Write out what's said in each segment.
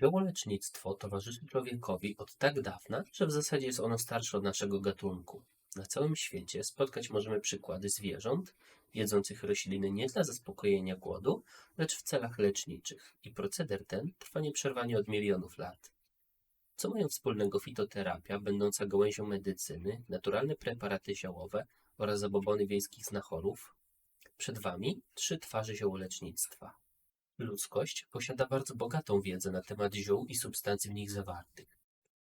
Ziołolecznictwo towarzyszy człowiekowi od tak dawna, że w zasadzie jest ono starsze od naszego gatunku. Na całym świecie spotkać możemy przykłady zwierząt jedzących rośliny nie dla zaspokojenia głodu, lecz w celach leczniczych i proceder ten trwa nieprzerwanie od milionów lat. Co mają wspólnego fitoterapia, będąca gałęzią medycyny, naturalne preparaty ziołowe oraz zabobony wiejskich znachorów? Przed Wami trzy twarze ziołolecznictwa. Ludzkość posiada bardzo bogatą wiedzę na temat ziół i substancji w nich zawartych.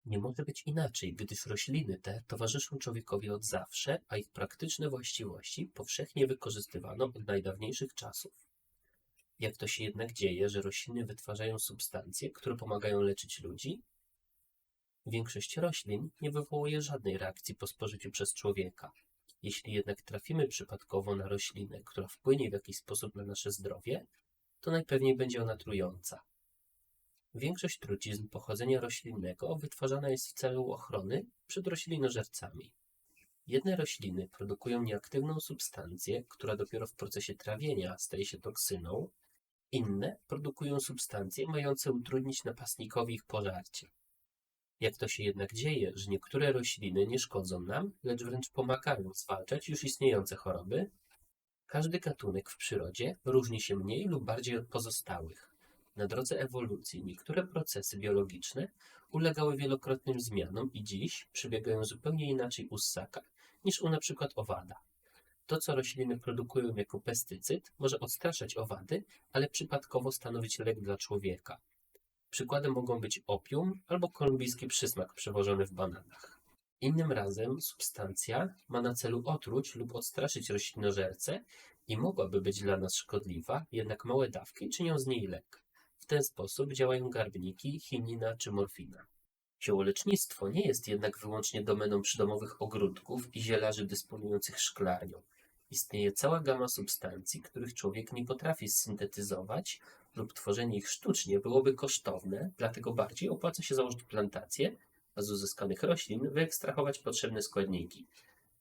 Nie może być inaczej, gdyż rośliny te towarzyszą człowiekowi od zawsze, a ich praktyczne właściwości powszechnie wykorzystywano od najdawniejszych czasów. Jak to się jednak dzieje, że rośliny wytwarzają substancje, które pomagają leczyć ludzi? Większość roślin nie wywołuje żadnej reakcji po spożyciu przez człowieka. Jeśli jednak trafimy przypadkowo na roślinę, która wpłynie w jakiś sposób na nasze zdrowie, to najpewniej będzie ona trująca. Większość trucizn pochodzenia roślinnego wytwarzana jest w celu ochrony przed roślinożercami. Jedne rośliny produkują nieaktywną substancję, która dopiero w procesie trawienia staje się toksyną, inne produkują substancje mające utrudnić napastnikowi ich pożarcie. Jak to się jednak dzieje, że niektóre rośliny nie szkodzą nam, lecz wręcz pomagają zwalczać już istniejące choroby? Każdy gatunek w przyrodzie różni się mniej lub bardziej od pozostałych. Na drodze ewolucji niektóre procesy biologiczne ulegały wielokrotnym zmianom i dziś przebiegają zupełnie inaczej u ssaka niż u np. owada. To, co rośliny produkują jako pestycyd, może odstraszać owady, ale przypadkowo stanowić lek dla człowieka. Przykładem mogą być opium albo kolumbijski przysmak przewożony w bananach. Innym razem substancja ma na celu otruć lub odstraszyć roślinożercę i mogłaby być dla nas szkodliwa, jednak małe dawki czynią z niej lek. W ten sposób działają garbniki, chinina czy morfina. Ziołolecznictwo nie jest jednak wyłącznie domeną przydomowych ogródków i zielarzy dysponujących szklarnią. Istnieje cała gama substancji, których człowiek nie potrafi syntetyzować lub tworzenie ich sztucznie byłoby kosztowne, dlatego bardziej opłaca się założyć plantację, z uzyskanych roślin wyekstrahować potrzebne składniki.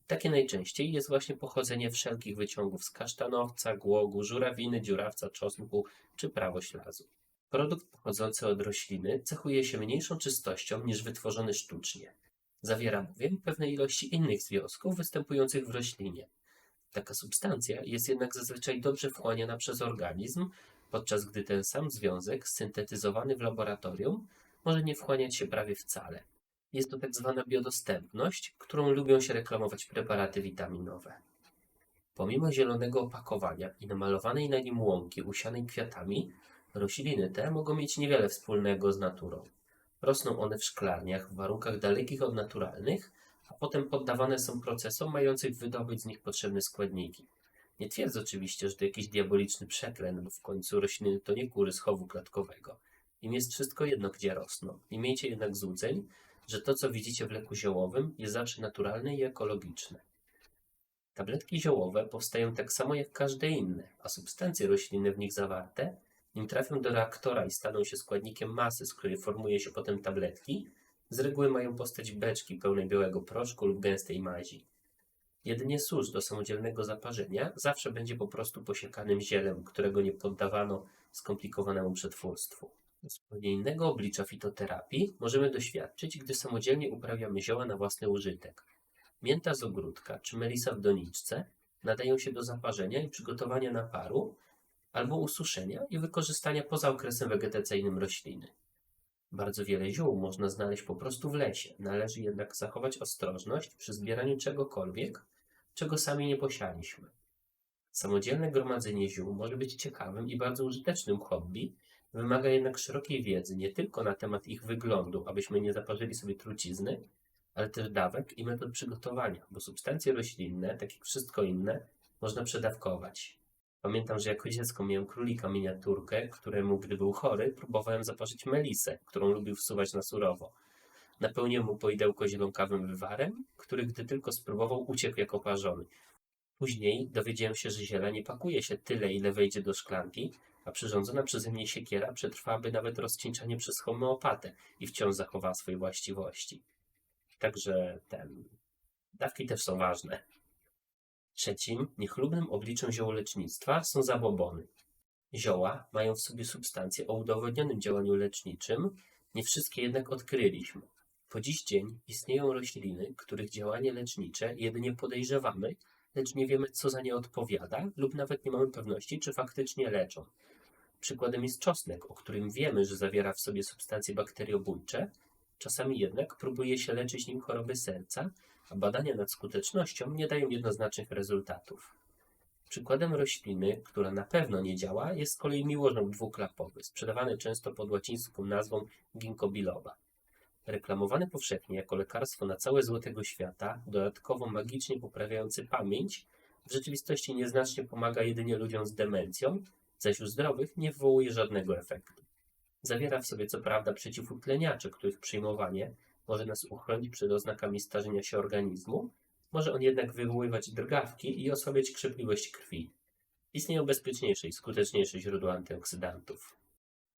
Takie najczęściej jest właśnie pochodzenie wszelkich wyciągów z kasztanowca, głogu, żurawiny, dziurawca, czosnku czy prawoślazu. Produkt pochodzący od rośliny cechuje się mniejszą czystością niż wytworzony sztucznie. Zawiera bowiem pewne ilości innych związków występujących w roślinie. Taka substancja jest jednak zazwyczaj dobrze wchłaniana przez organizm, podczas gdy ten sam związek, syntetyzowany w laboratorium, może nie wchłaniać się prawie wcale. Jest to tak zwana biodostępność, którą lubią się reklamować preparaty witaminowe. Pomimo zielonego opakowania i namalowanej na nim łąki usianej kwiatami, rośliny te mogą mieć niewiele wspólnego z naturą. Rosną one w szklarniach w warunkach dalekich od naturalnych, a potem poddawane są procesom mających wydobyć z nich potrzebne składniki. Nie twierdzę oczywiście, że to jakiś diaboliczny przeklęt, bo w końcu rośliny to nie kury z chowu klatkowego. Im jest wszystko jedno, gdzie rosną. Nie miejcie jednak złudzeń, że to, co widzicie w leku ziołowym, jest zawsze naturalne i ekologiczne. Tabletki ziołowe powstają tak samo jak każde inne, a substancje roślinne w nich zawarte, nim trafią do reaktora i staną się składnikiem masy, z której formuje się potem tabletki, z reguły mają postać beczki pełnej białego proszku lub gęstej mazi. Jedynie susz do samodzielnego zaparzenia zawsze będzie po prostu posiekanym zielem, którego nie poddawano skomplikowanemu przetwórstwu. Zupełnie innego oblicza fitoterapii możemy doświadczyć, gdy samodzielnie uprawiamy zioła na własny użytek. Mięta z ogródka czy melisa w doniczce nadają się do zaparzenia i przygotowania naparu, albo ususzenia i wykorzystania poza okresem wegetacyjnym rośliny. Bardzo wiele ziół można znaleźć po prostu w lesie. Należy jednak zachować ostrożność przy zbieraniu czegokolwiek, czego sami nie posialiśmy. Samodzielne gromadzenie ziół może być ciekawym i bardzo użytecznym hobby, wymaga jednak szerokiej wiedzy nie tylko na temat ich wyglądu, abyśmy nie zaparzyli sobie trucizny, ale też dawek i metod przygotowania, bo substancje roślinne, tak jak wszystko inne, można przedawkować. Pamiętam, że jako dziecko miałem królika miniaturkę, któremu, gdy był chory, próbowałem zaparzyć melisę, którą lubił wsuwać na surowo. Napełniłem mu poidełko zielonkawym wywarem, który gdy tylko spróbował, uciekł jako parzony. Później dowiedziałem się, że ziela nie pakuje się tyle, ile wejdzie do szklanki, a przyrządzona przeze mnie siekiera przetrwałaby nawet rozcieńczenie przez homeopatę i wciąż zachowała swoje właściwości. Także ten... dawki też są ważne. Trzecim, niechlubnym obliczem ziołolecznictwa są zabobony. Zioła mają w sobie substancje o udowodnionym działaniu leczniczym, nie wszystkie jednak odkryliśmy. Po dziś dzień istnieją rośliny, których działanie lecznicze jedynie podejrzewamy, lecz nie wiemy, co za nie odpowiada, lub nawet nie mamy pewności, czy faktycznie leczą. Przykładem jest czosnek, o którym wiemy, że zawiera w sobie substancje bakteriobójcze, czasami jednak próbuje się leczyć nim choroby serca, a badania nad skutecznością nie dają jednoznacznych rezultatów. Przykładem rośliny, która na pewno nie działa, jest z kolei miłożąg dwuklapowy, sprzedawany często pod łacińską nazwą ginkgo biloba. Reklamowany powszechnie jako lekarstwo na całe złotego świata, dodatkowo magicznie poprawiający pamięć, w rzeczywistości nieznacznie pomaga jedynie ludziom z demencją, zaś u zdrowych nie wywołuje żadnego efektu. Zawiera w sobie co prawda przeciwutleniacze, których przyjmowanie może nas uchronić przed oznakami starzenia się organizmu, może on jednak wywoływać drgawki i osłabiać krzepliwość krwi. Istnieją bezpieczniejsze i skuteczniejsze źródła antyoksydantów.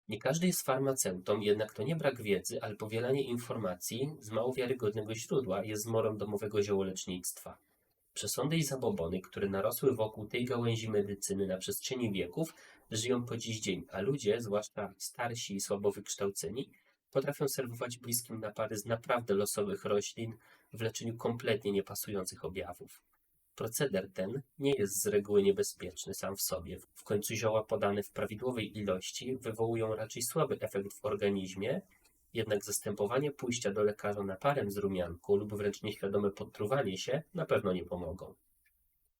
Nie każdy jest farmaceutą, jednak to nie brak wiedzy, ale powielanie informacji z mało wiarygodnego źródła jest zmorą domowego ziołolecznictwa. Przesądy i zabobony, które narosły wokół tej gałęzi medycyny na przestrzeni wieków, żyją po dziś dzień, a ludzie, zwłaszcza starsi i słabo wykształceni, potrafią serwować bliskim napary z naprawdę losowych roślin w leczeniu kompletnie niepasujących objawów. Proceder ten nie jest z reguły niebezpieczny sam w sobie. W końcu zioła podane w prawidłowej ilości wywołują raczej słaby efekt w organizmie, jednak zastępowanie pójścia do lekarza naparem z rumianku lub wręcz nieświadome podtruwanie się na pewno nie pomogą.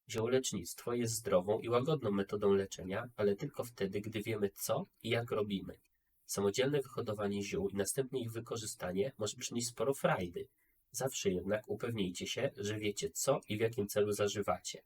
Ziołolecznictwo jest zdrową i łagodną metodą leczenia, ale tylko wtedy, gdy wiemy co i jak robimy. Samodzielne wyhodowanie ziół i następnie ich wykorzystanie może przynieść sporo frajdy. Zawsze jednak upewnijcie się, że wiecie co i w jakim celu zażywacie.